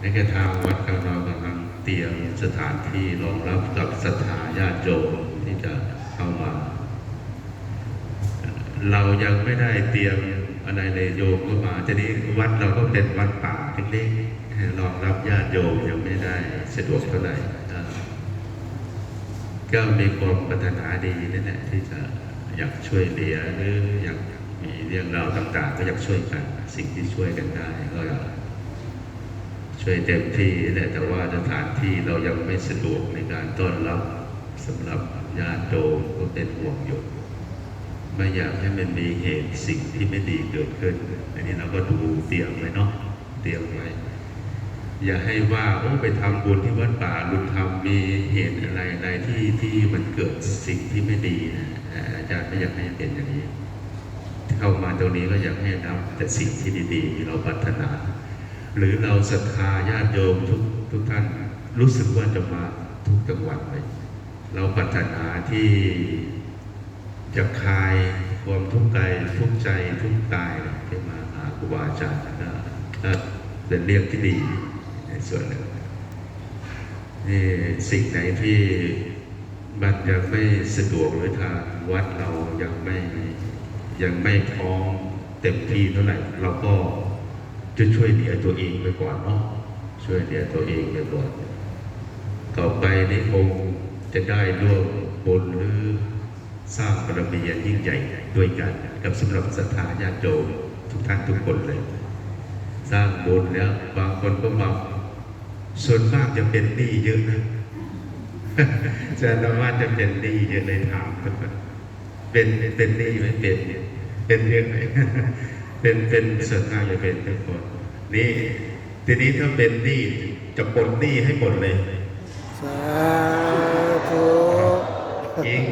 ในแค่ทางวัดกำลังกำลังเตรียมสถานที่รองรับกับศรัทธาญาติโยมที่จะเข้ามา เรายังไม่ได้เตรียมอะไรเลยโยมก็มาทีนี้วัดเราก็เป็นวัดป่าเล็กๆรองรับญาติโยมยังไม่ได้สะดวกเท่าไหร่ก็มีความปรารถนาดีนั่นแหละที่จะอยากช่วยเหลือหรืออยากมีเรื่องราวต่างๆ ก็อยากช่วยกัน สิ่งที่ช่วยกันได้ก็อยาก ช่วยเต็มที่แหละแต่ว่าสถานที่เรายังไม่สะดวกในการต้อนรับสำหรับญาติโยมก็เป็นห่วงอยู่ไม่อยากให้มันมีเหตุสิ่งที่ไม่ดีเกิดขึ้น อันนี้เราก็ดูเตรียมไว้เนาะเตรียมไว้อย่าให้ว่าโอ้ไปทำบุญที่วัดป่าลุงทำมีเหตุอะไรอะไรที่ที่มันเกิดสิ่งที่ไม่ดีนะอาจารย์ไม่อยากให้เป็นอย่างนี้ เข้ามาตรงนี้ก็อยากให้นำแต่สิ่งที่ดีๆ เราปรารถนา หรือเราศรัทธาญาติโยมทุกทุกท่านรู้สึกว่าจะมาทุกจังหวัดเลยเราปรารถนาที่จะคลายความทุกข์กายทุกใจทุกข์กายที่มาหาครูบาอาจารย์นะเป็นเรื่องที่ดีในส่วนหนึ่งนี่สิ่งไหนที่มันยังไม่สะดวกหรือทางวัดเรายังไม่ยังไม่พร้อมเต็มที่เท่าไหร่เราก็ จะช่วยเหลือตัวเองไปก่อนเนาะช่วยเหลือตัวเองไปก่อนต่อไปนี้คงจะได้ร่วมบุญหรือสร้างบารมีอันยิ่งใหญ่ด้วยกัน กับสำหรับศรัทธาญาติโยมทุกท่านทุกคนเลย สร้างบุญแล้วบางคนก็มาส่วนมากจะเป็นหนี้เยอะนะจะนว่าจะเป็นหนี้เยอะเลยถามเป็นเป็นหนี้ไหมเป็นเป็นเยอะไหม เป็นเป็นส่วนมากจะเป็นทุกคนนี่ทีนี้ถ้าเป็นหนี้จะปลดหนี้ให้หมดเลยสาธุจริง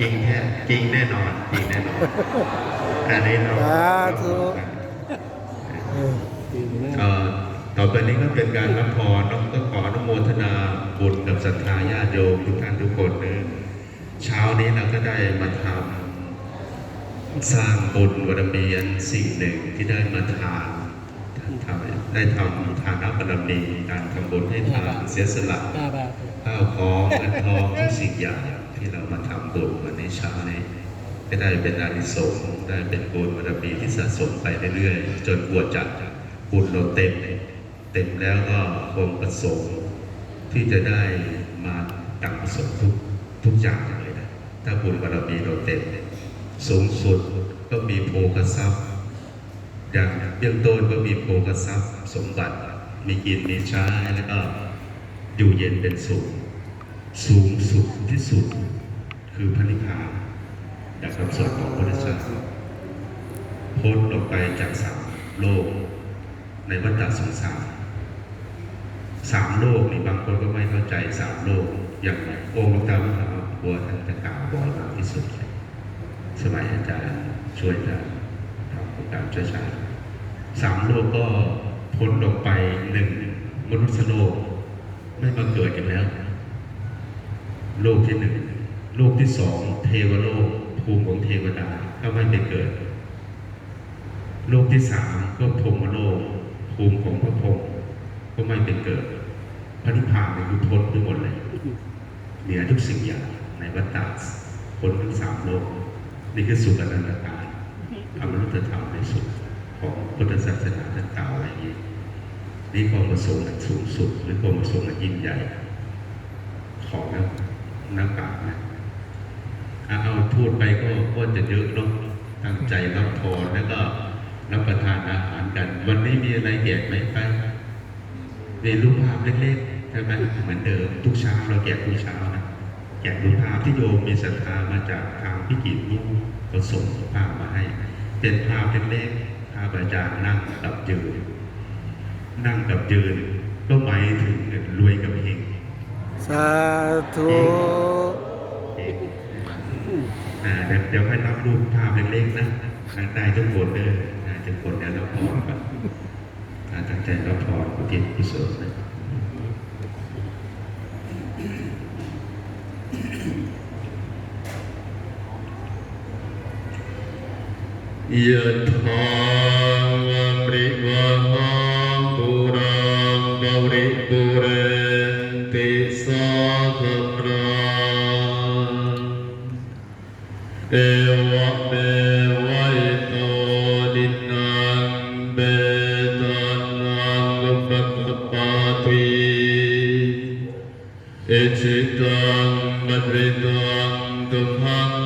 จริงแท้จริงแน่นอนจริงแน่นอนอันนี้เราสาธุเออดีนะเอ่อต่อไปนี้ก็เป็นการรับพรน้องก็ขออนุโมทนาบุญกับศรัทธาญาติโยมทุกท่านทุกคนนะเช้านี้เราก็ได้มาทำ สร้างบุญบารมีอันสิ่งหนึ่งที่ได้มาทานท่านทำได้ทำทานบารมีการทำบุญให้ทานเสียสละข้าวของเงินทองทุกสิ่งอย่างที่เรามาทำบุญวันนี้เช้านี้ก็ได้เป็นอานิสงส์ได้เป็นบุญบารมีที่สะสมไปเรื่อยๆ จนบวชจัดบุญเราเต็มเต็มแล้วก็ความประสงค์ที่จะได้มาตังประสงค์ทุกทุกอย่างเลยนะถ้าบุญบารมีเราเต็ม สูงสุดก็มีโภคทรัพย์ อย่างเบื้องต้นก็มีโภคทรัพย์ สมบัติมีกินมีใช้แล้วก็อยู่เย็นเป็นสุขสูงสุดที่สุด คือพระนิพพานจากคำสอนของพระพุทธเจ้าพ้นออกไปจากสามโลก ในวัฏสงสารสามโลกนี่บางคนก็ไม่เข้าใจสามโลกอย่างองค์พระเจ้าพระมหาบัวท่านจะกล่าวบ่อยมากที่สุดเลย สมัยอาจารย์ช่วยอาจารย์ทำโปรแกรช่วยชาติสามโลกก็พ้นออกไปหนึ่งมนุษย์โลกไม่มาเกิดกันแล้ว โลกที่หนึ่งโลกที่สองเทวโลกภูมิของเทวดาก็ไม่ไปเกิด โลกที่สามก็พรมโลกภูมิของพระพรหมก็ไม่ไปเกิดพระนิพพานเนี่ยคือพ้นไปหมดเลยเหนือทุกสิ่งอย่างในวัฏฏะพ้นทั้งสามโลก นี่คือสุขอนันตการอมนุษยธรรมในสุดของพุทธศาสนาท่านกล่าวไว้นี้นี่ความประสงค์อันสูงสุดหรือความประสงค์อันยิ่งใหญ่ ของนักนักปราชญ์นะเอาพูดไปก็ก็จะเยอะเนาะตั้งใจรับพรแล้วก็รับประทานอาหารกัน วันนี้มีอะไรแจกไหมไปมีรูปภาพเล็กๆใช่ไหมเหมือนเดิมทุกเช้าเราแจกทุกเช้านะ แจกรูปภาพที่โยมมีศรัทธามาจากทางพิจิตรนู่นก็ส่งภาพมาให้ เป็นภาพเล็กๆภาพอาจารย์นั่งกับยืน นั่งกับยืนก็หมายถึงรวยกับเฮงสาธุอ่าเดี๋ยวเดี๋ยวให้รับรูปภาพเล็กๆนะได้ทุกคนเลยได้ทุกคนเดี๋ยวเราพรกันอ่าตั้งใจรับพรอุทิศกุศลนะ ยะถาวาริวะหาปุราปริปุรนติสาคปราเอวะเวัยโตดินังเบตานังปัตปาติเอจิตังมัตริตังตุพัง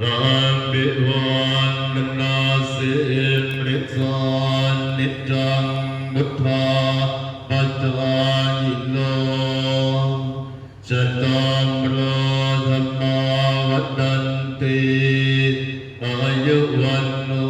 Rabbi wan nasim rizan nitang buddha patayilo chatam rodhamma vadanti ayuvanno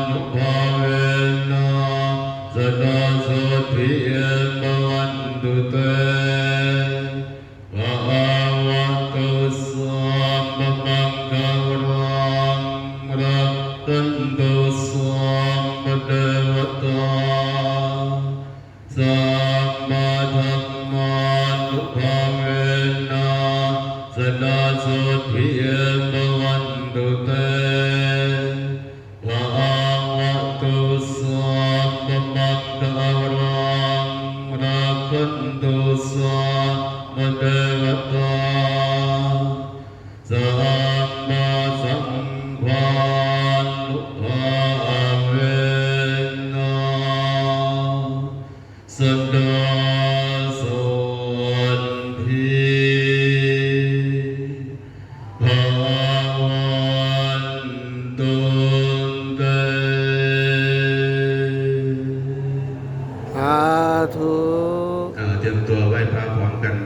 Maggio Phật Đô Sa Ma Đề Ma Ta